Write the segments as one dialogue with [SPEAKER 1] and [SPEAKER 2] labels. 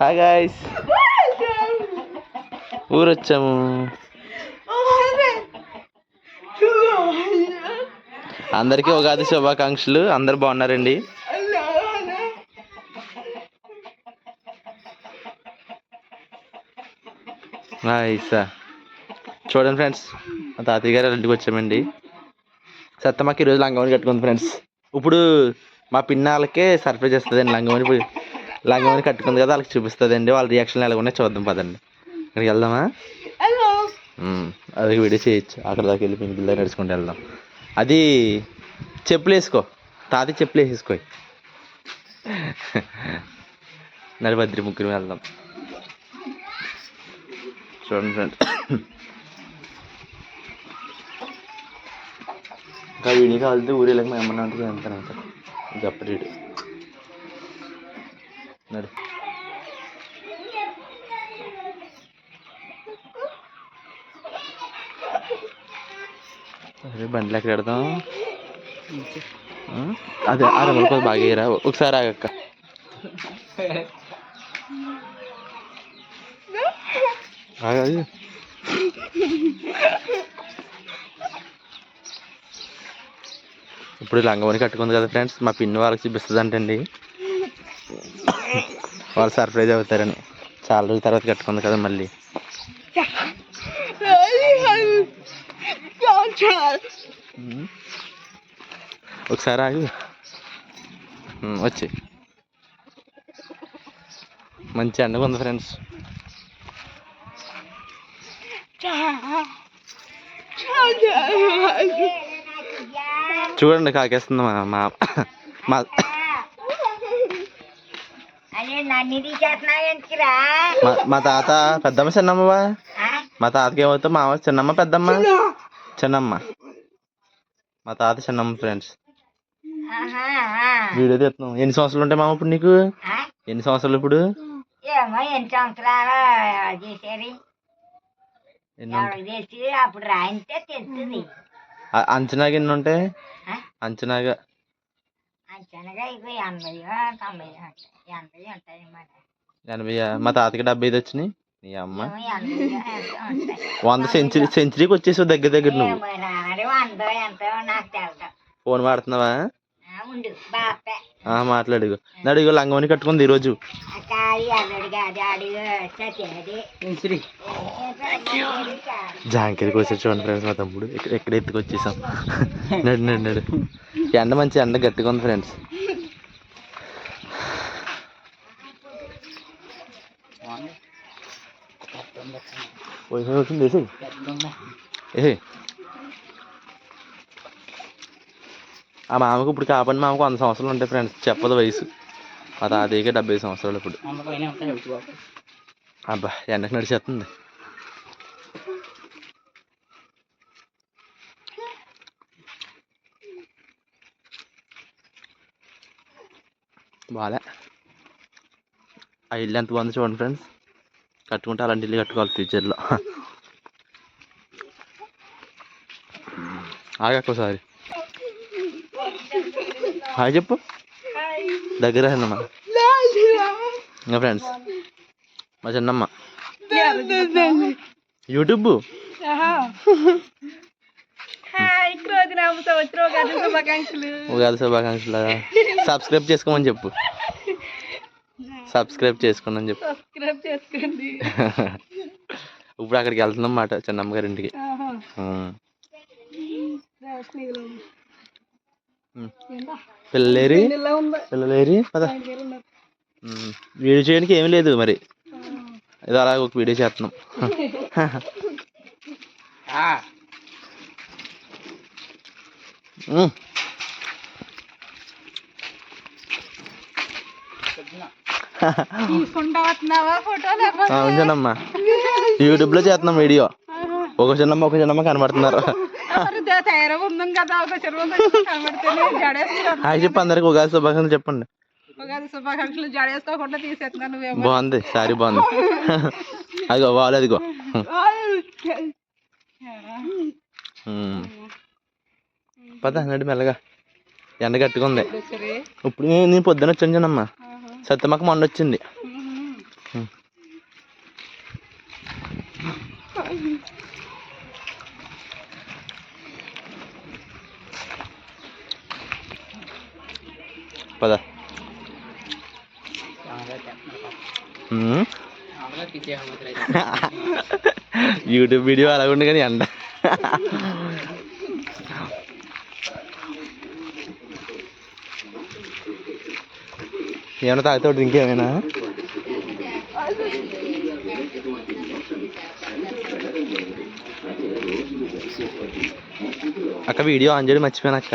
[SPEAKER 1] Hi guys ఊరు వచ్చాము అందరికీ ఉగాది శుభాకాంక్షలు. అందరు బాగున్నారండి? నైస్. చూడండి ఫ్రెండ్స్. మా తాతయ్య గారు ఇంటికి వచ్చామండి. సత్తమ్మకి ఈరోజు లంగమని కట్టుకుంది ఫ్రెండ్స్. ఇప్పుడు మా పిన్నాలకే సర్ప్రైజ్ ఇస్తుందండి లంగమని లంగమని కట్టుకుంది కదా వాళ్ళకి చూపిస్తుందండి. వాళ్ళ రియాక్షన్ ఎలా ఉన్నాయో చూద్దాం పదండి. ఇక్కడికి వెళ్దామా. అది వీడియో చేయొచ్చు. అక్కడ దాకా వెళ్ళి పింక్ బిల్లా నడుచుకుంటూ వెళ్దాం. అది చెప్పులు వేసుకో. తాత చెప్పులు వేసేసుకో. నడిభద్రి ముగ్గురు వెళ్దాం. చూడండి ఫ్రెండ్ ఇంకా వీడియో కావాలంటే ఊరు వెళ్ళక మేము ఏమన్నా ఉంటుంది అంటానంట చెప్పలేడు నడు. అరే బండ్లు ఎక్కడ పెడదాం అదే ఆ రంగులు బాగా వేయరా ఒకసారి ఆగక్క ఇప్పుడు లంగమని కట్టుకుంది కదా ఫ్రెండ్స్ మా పిన్ని వాళ్ళకి చూపిస్తుంది అంటండి వాళ్ళు సర్ప్రైజ్ అవుతారని చాలా రోజుల తర్వాత కట్టుకుంది కదా మళ్ళీ. ఒకసారి ఆగు. వచ్చి. మంచి అండగా ఉంది ఫ్రెండ్స్ చూడండి కాకేస్తుంది మా మా మా మా మా తాత పెద్దమ్మ చిన్నమ్మవా? మా తాతకి ఏమవుతావు మామ చిన్నమ్మ పెద్దమ్మ? చిన్నమ్మ. మా తాత చిన్నమ్మ ఫ్రెండ్స్ వీడియో తీస్తున్నాం. ఎన్ని సంవత్సరాలు ఉంటాయి మామ ఇప్పుడు నీకు? ఎన్ని సంవత్సరాలు ఇప్పుడు? అంచనాగా ఎన్ని ఉంటాయి? అంచనాగా
[SPEAKER 2] అంచనగా ఇవి ఎనభై తొంభై ఉంటాయి ఎనభై ఉంటాయి మరి.
[SPEAKER 1] ఎనభై మా తాతకి డెబ్బై ఐదు వచ్చినాయి. నీ అమ్మ. వంద సెంచరీ సెంచరీకి వచ్చేసావు దగ్గర దగ్గర నువ్వు. ఫోన్ వాడుతున్నావా?
[SPEAKER 2] ఆ,
[SPEAKER 1] మాట్లాడు. ఇగో. నడు ఇగో లంగవని కట్టుకుంది ఈరోజు.
[SPEAKER 2] కాడి అల్లుడు కాదు అడిగి చచ్చేది
[SPEAKER 1] జాంకాయకి వచ్చి చూడండి ఫ్రెండ్స్ మా తమ్ముడు. ఇక్కడ ఎక్కడ ఎత్తుకొచ్చేసాం. నడు నడు నడు. ఎండ మంచి ఎండ గట్టిగా ఉంది ఫ్రెండ్స్ వచ్చింది ఏ ఆ మామకు ఇప్పుడు కాపని మామకు వంద సంవత్సరాలు ఉంటాయి ఫ్రెండ్స్ చెప్పదు వయసు. మా తాతయ్యకి డెబ్బై సంవత్సరాలు ఇప్పుడు. అబ్బా ఎండకు నడిచేస్తుంది. బాలే. ఆ ఇల్లు ఎంత బాగుంది చూడండి ఫ్రెండ్స్ కట్టుకుంటే అలాంటి ఇల్లు కట్టుకోవాలి ఫ్యూచర్లో ఆగక్కసారి హాయ్ చెప్పు. దగ్గర అన్నమా? ఇంకా ఫ్రెండ్స్ మా చిన్నమ్మ. యూట్యూబ్
[SPEAKER 2] ఉగాది శుభాకాంక్షలు.
[SPEAKER 1] సబ్స్క్రైబ్ చేసుకోమని చెప్పు. సబ్స్క్రైబ్ చేసుకోండి అని చెప్పు.
[SPEAKER 2] సబ్స్క్రైబ్ చేసుకోండి.
[SPEAKER 1] ఇప్పుడు అక్కడికి వెళ్తున్నాం మాట చిన్నమ్మ గారి ఇంటికి. ఉమ్. ఉమ్. పిల్లలేరి? పిల్లలేరి? పద. ఉమ్. వీడియో చేయడానికి ఏమీ లేదు మరి. ఏదో అలా ఒక వీడియో చేస్తున్నాం. ఆ, ఉంచానమ్మా యూట్యూబ్లో చేస్తున్నాం వీడియో. ఒక చిన్నమ్మ ఒక చిన్నమ్మ కనబడుతున్నారు.
[SPEAKER 2] కదా ఒక చెరువు కనబడితేనే జడేసుకో
[SPEAKER 1] హాయ్ చెప్పు అందరికి ఉగాది శుభాకాంక్షలు చెప్పండి.
[SPEAKER 2] ఉగాది శుభాకాంక్షలు జడేసుకోకుండా తీసేస్తున్నాను నువ్వేమో
[SPEAKER 1] బాగుంది సారీ బాగుంది. అదిగో వాళ్ళు అదిగో. పద నడి మెల్లగా. ఎండ
[SPEAKER 2] సరే.
[SPEAKER 1] ఇప్పుడు నేను పొద్దున వచ్చానమ్మా సత్యమ్మకి మొన్న వచ్చింది. పద. యూట్యూబ్ వీడియో అలా ఉండి కానీ ఎండ ఏమైనా తాగుతావు డ్రింక్ ఏమైనా? అక్క వీడియో ఆన్ చేయడం మర్చిపోయాను అక్క.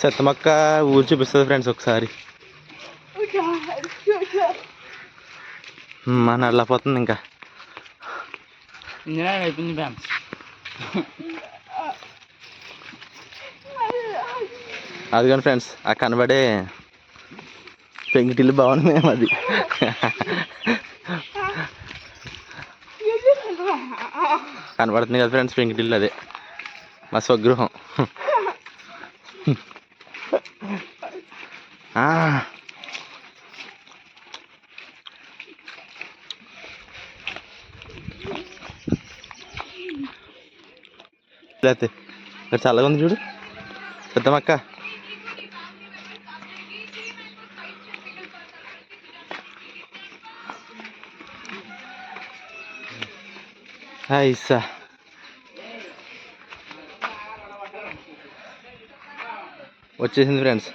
[SPEAKER 1] సత్తమక్క ఊరు చూపిస్తుంది ఫ్రెండ్స్ ఒకసారి. మా నల్లపోతుంది ఇంకా.
[SPEAKER 3] అయిపోయింది బ్యామ్
[SPEAKER 1] అది కానీ ఫ్రెండ్స్ ఆ కనబడే పెంకిటిల్లు మేము అది. కనబడుతుంది కదా ఫ్రెండ్స్ పెంకిటిల్లు అదే. మా స్వగృహం. ఆ. లేతే ఇక్కడ చల్లగా ఉంది చూడు. పెద్దమక్క. ఐసా వచ్చేసింది ఫ్రెండ్స్.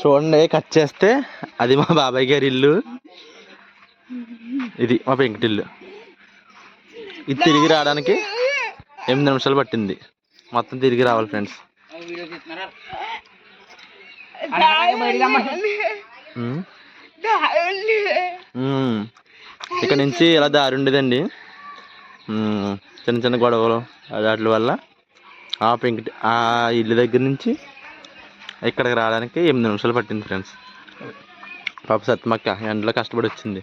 [SPEAKER 1] చూడండి కట్ చేస్తే అది మా బాబాయ్ గారి ఇల్లు. ఇది మా పెంకటిల్లు ఇది తిరిగి రావడానికి ఎనిమిది నిమిషాలు పట్టింది. మొత్తం తిరిగి రావాలి ఫ్రెండ్స్. ఇక్కడ నుంచి ఇలా దారి ఉండేదండి. చిన్న చిన్న గొడవలు వాటి వల్ల ఆ పెంకటి ఆ ఇల్లు దగ్గర నుంచి ఇక్కడికి రావడానికి ఎనిమిది నిమిషాలు పట్టింది ఫ్రెండ్స్ పాప సత్మక్క ఎండలో కష్టపడి వచ్చింది.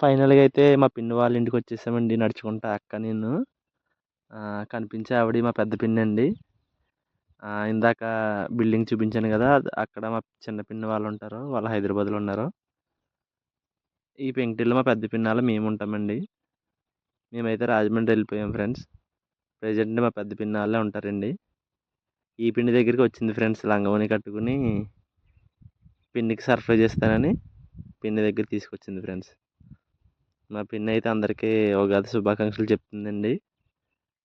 [SPEAKER 1] ఫైనల్గా అయితే మా పిన్ని వాళ్ళ ఇంటికి వచ్చేసామండి నడుచుకుంటా అక్క నేను కనిపించే ఆవిడ మా పెద్ద పిన్ని అండి. ఇందాక బిల్డింగ్ చూపించాను కదా అక్కడ మా చిన్న పిన్ని వాళ్ళు ఉంటారు వాళ్ళు హైదరాబాద్లో ఉన్నారు. ఈ పెంకిటిలో మా పెద్ద పిన్నాలో మేము ఉంటామండి. మేమైతే రాజమండ్రి వెళ్ళిపోయాం ఫ్రెండ్స్. ప్రజెంట్ మా పెద్ద పిన్నాళ్ళే ఉంటారండి. ఈ పిండి దగ్గరికి వచ్చింది ఫ్రెండ్స్ లంగమని కట్టుకుని పిన్నికి సర్ప్రైజ్ చేస్తానని పిన్ని దగ్గర తీసుకొచ్చింది ఫ్రెండ్స్. మా పిన్ని అయితే అందరికీ ఉగాది శుభాకాంక్షలు చెప్తుందండి.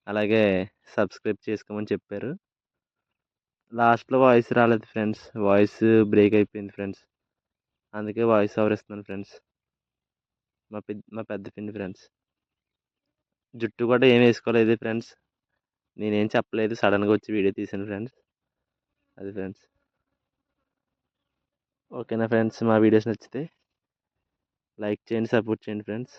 [SPEAKER 1] అలాగే సబ్స్క్రైబ్ చేసుకోమని చెప్పారు. లాస్ట్లో వాయిస్ రాలేదు ఫ్రెండ్స్. వాయిస్ బ్రేక్ అయిపోయింది ఫ్రెండ్స్. అందుకే వాయిస్ ఓవర్ ఇస్తున్నాను ఫ్రెండ్స్. మా పెద్ద మా పెద్ద పిండి ఫ్రెండ్స్. జుట్టు కూడా ఏం వేసుకోలేదు ఫ్రెండ్స్. నేనేం చెప్పలేదు. సడన్గా వచ్చి వీడియో తీసాను ఫ్రెండ్స్. అది ఫ్రెండ్స్. ఓకేనా ఫ్రెండ్స్? మా వీడియోస్ నచ్చితే లైక్ చేయండి సపోర్ట్ చేయండి ఫ్రెండ్స్.